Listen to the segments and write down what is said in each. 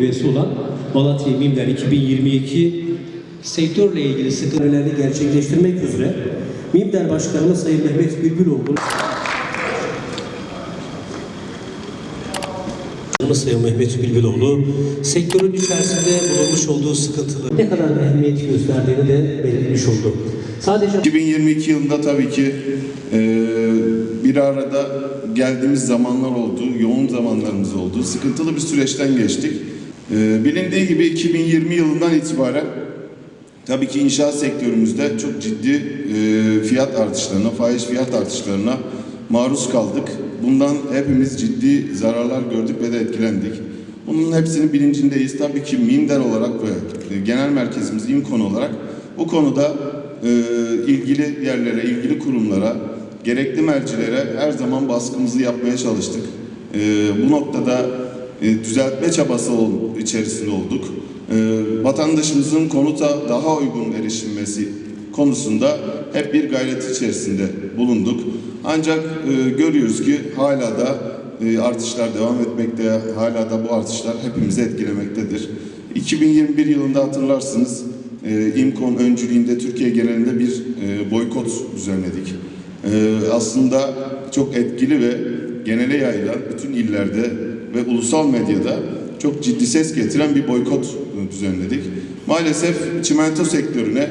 üyesi olan Malatya Mimler 2022 sektörle ilgili sıkıntılarını gerçekleştirmek üzere Mimler Başkanımız Sayın Mehmet Bülbüloğlu Sayın Mehmet Bülbüloğlu sektörün içerisinde bulunmuş olduğu sıkıntıları ne kadar ehemmiyet gösterdiğini de belirtmiş oldu. Sadece 2022 yılında tabii ki e, bir arada geldiğimiz zamanlar oldu, yoğun zamanlarımız oldu. Sıkıntılı bir süreçten geçtik. E, bilindiği gibi 2020 yılından itibaren tabii ki inşaat sektörümüzde çok ciddi e, fiyat artışlarına, faiz fiyat artışlarına maruz kaldık. Bundan hepimiz ciddi zararlar gördük ve de etkilendik. Bunun hepsinin bilincindeyiz. Tabii ki Minder olarak ve e, genel merkezimiz İmkon olarak bu konuda e, ilgili yerlere, ilgili kurumlara, gerekli mercilere her zaman baskımızı yapmaya çalıştık. Bu noktada düzeltme çabası içerisinde olduk. E, vatandaşımızın konuta daha uygun erişilmesi konusunda hep bir gayret içerisinde bulunduk. Ancak e, görüyoruz ki hala da e, artışlar devam etmekte, hala da bu artışlar hepimizi etkilemektedir. 2021 yılında hatırlarsınız e, İMKON öncülüğünde Türkiye genelinde bir e, boykot düzenledik. E, aslında çok etkili ve genele yayılan bütün illerde ve ulusal medyada çok ciddi ses getiren bir boykot düzenledik. Maalesef çimento sektörüne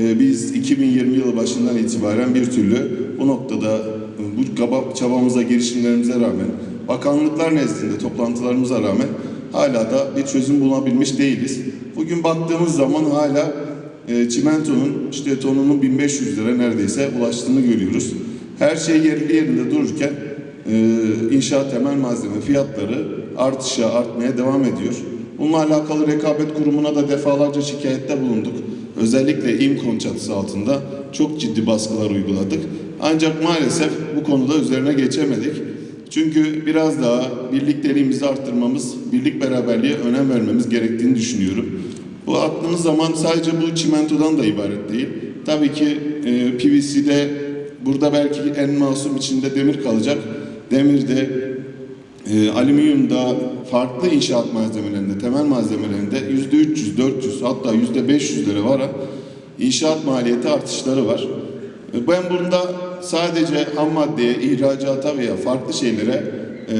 e, biz 2020 yılı başından itibaren bir türlü bu noktada e, bu çabamıza, girişimlerimize rağmen, bakanlıklar nezdinde toplantılarımıza rağmen hala da bir çözüm bulabilmiş değiliz. Bugün baktığımız zaman hala e, çimentonun işte tonunun 1500 lira neredeyse ulaştığını görüyoruz. Her şey yerli yerinde dururken inşaat temel malzeme fiyatları artışa, artmaya devam ediyor. Bununla alakalı rekabet kurumuna da defalarca şikayette bulunduk. Özellikle İMKON çatısı altında çok ciddi baskılar uyguladık. Ancak maalesef bu konuda üzerine geçemedik. Çünkü biraz daha birlikteliğimizi arttırmamız, birlik beraberliğe önem vermemiz gerektiğini düşünüyorum. Bu attığınız zaman sadece bu çimentodan da ibaret değil. Tabii ki e, PVC'de burada belki en masum içinde demir kalacak. Demirde, e, alüminyumda, farklı inşaat malzemelerinde, temel malzemelerinde yüzde 300, 400 hatta yüzde 500 lira varan inşaat maliyeti artışları var. E, Ben burada sadece ham maddeye, ihracata veya farklı şeylere e,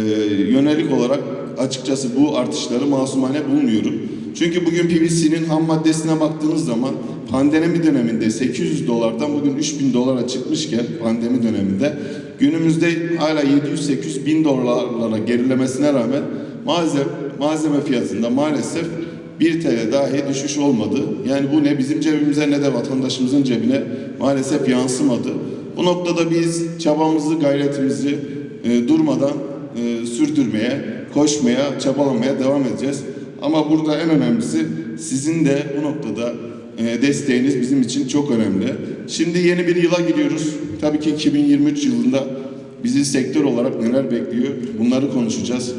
yönelik olarak açıkçası bu artışları masumane bulmuyorum. Çünkü bugün PVC'nin ham maddesine baktığınız zaman pandemi döneminde 800 dolardan bugün 3000 dolara çıkmışken pandemi döneminde günümüzde hala 700-800 bin dolarlara gerilemesine rağmen malzeme, malzeme fiyatında maalesef 1 TL dahi düşüş olmadı. Yani bu ne bizim cebimize ne de vatandaşımızın cebine maalesef yansımadı. Bu noktada biz çabamızı, gayretimizi e, durmadan e, sürdürmeye, koşmaya, çabalamaya devam edeceğiz. Ama burada en önemlisi sizin de bu noktada e, desteğiniz bizim için çok önemli. Şimdi yeni bir yıla gidiyoruz. Tabii ki 2023 yılında bizi sektör olarak neler bekliyor bunları konuşacağız.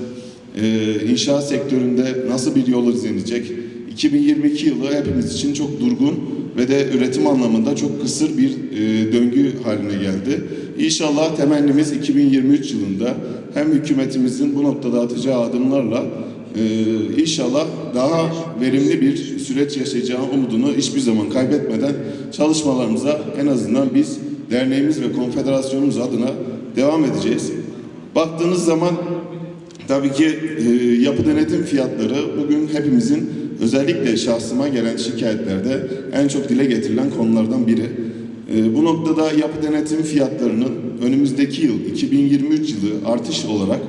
Ee, inşaat sektöründe nasıl bir yol izlenecek? 2022 yılı hepimiz için çok durgun ve de üretim anlamında çok kısır bir e, döngü haline geldi. İnşallah temennimiz 2023 yılında hem hükümetimizin bu noktada atacağı adımlarla e, inşallah daha verimli bir süreç yaşayacağı umudunu hiçbir zaman kaybetmeden çalışmalarımıza en azından biz derneğimiz ve konfederasyonumuz adına devam edeceğiz. Baktığınız zaman Tabii ki e, yapı denetim fiyatları bugün hepimizin özellikle şahsıma gelen şikayetlerde en çok dile getirilen konulardan biri. E, bu noktada yapı denetim fiyatlarının önümüzdeki yıl 2023 yılı artış olarak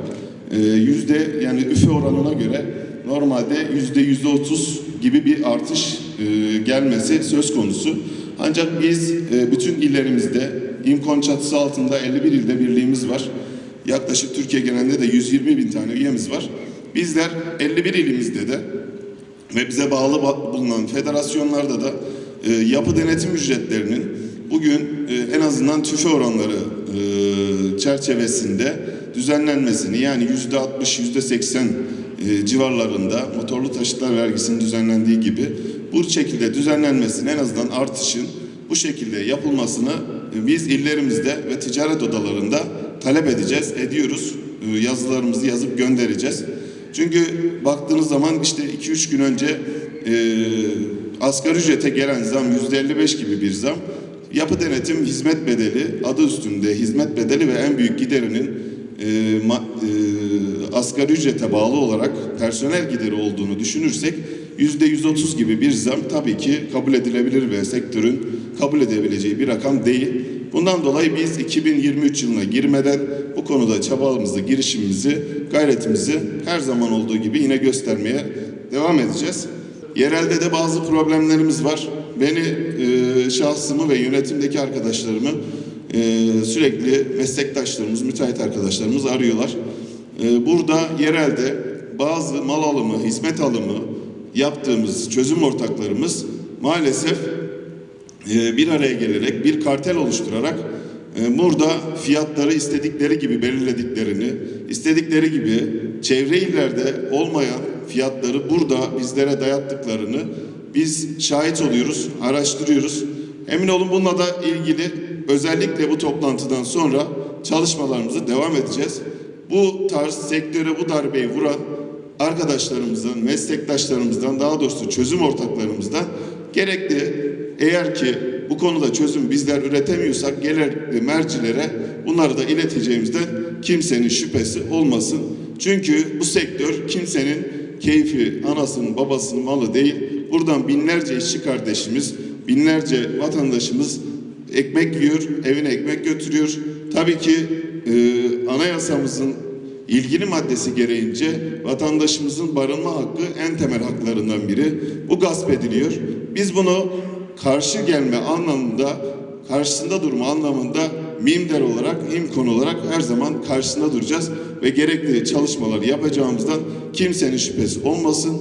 e, yüzde yani üfe oranına göre normalde yüzde yüzde otuz gibi bir artış e, gelmesi söz konusu. Ancak biz e, bütün illerimizde İmkon çatısı altında 51 ilde birliğimiz var. Yaklaşık Türkiye genelinde de 120 bin tane üyemiz var. Bizler 51 ilimizde de ve bize bağlı ba- bulunan federasyonlarda da e, yapı denetim ücretlerinin bugün e, en azından tüfe oranları çerçevesinde düzenlenmesini yani yüzde 60 yüzde 80 e, civarlarında motorlu taşıtlar vergisinin düzenlendiği gibi bu şekilde düzenlenmesini en azından artışın bu şekilde yapılmasını e, biz illerimizde ve ticaret odalarında talep edeceğiz, ediyoruz. E, Yazılarımızı yazıp göndereceğiz. Çünkü baktığınız zaman işte 2-3 gün önce e, asgari ücrete gelen zam %55 gibi bir zam. Yapı denetim hizmet bedeli adı üstünde hizmet bedeli ve en büyük giderinin e, ma- e, asgari ücrete bağlı olarak personel gideri olduğunu düşünürsek yüzde 130 gibi bir zam tabii ki kabul edilebilir ve sektörün kabul edebileceği bir rakam değil. Bundan dolayı biz 2023 yılına girmeden bu konuda çabamızı, girişimimizi, gayretimizi her zaman olduğu gibi yine göstermeye devam edeceğiz. Yerelde de bazı problemlerimiz var. Beni, e, şahsımı ve yönetimdeki arkadaşlarımı e, sürekli meslektaşlarımız, müteahhit arkadaşlarımız arıyorlar. E, burada yerelde bazı mal alımı, hizmet alımı yaptığımız çözüm ortaklarımız maalesef e, bir araya gelerek bir kartel oluşturarak e, burada fiyatları istedikleri gibi belirlediklerini, istedikleri gibi çevre illerde olmayan fiyatları burada bizlere dayattıklarını biz şahit oluyoruz, araştırıyoruz. Emin olun bununla da ilgili özellikle bu toplantıdan sonra çalışmalarımızı devam edeceğiz. Bu tarz sektöre bu darbeyi vuran arkadaşlarımızdan, meslektaşlarımızdan, daha doğrusu çözüm ortaklarımızdan gerekli eğer ki bu konuda çözüm bizler üretemiyorsak gerekli mercilere bunları da ileteceğimizden kimsenin şüphesi olmasın. Çünkü bu sektör kimsenin keyfi, anasının, babasının malı değil. Buradan binlerce işçi kardeşimiz, binlerce vatandaşımız ekmek yiyor, evine ekmek götürüyor. Tabii ki e, anayasamızın ilgili maddesi gereğince vatandaşımızın barınma hakkı en temel haklarından biri. Bu gasp ediliyor. Biz bunu karşı gelme anlamında, karşısında durma anlamında MİMDER olarak, İMKON olarak her zaman karşısında duracağız ve gerekli çalışmaları yapacağımızdan kimsenin şüphesi olmasın.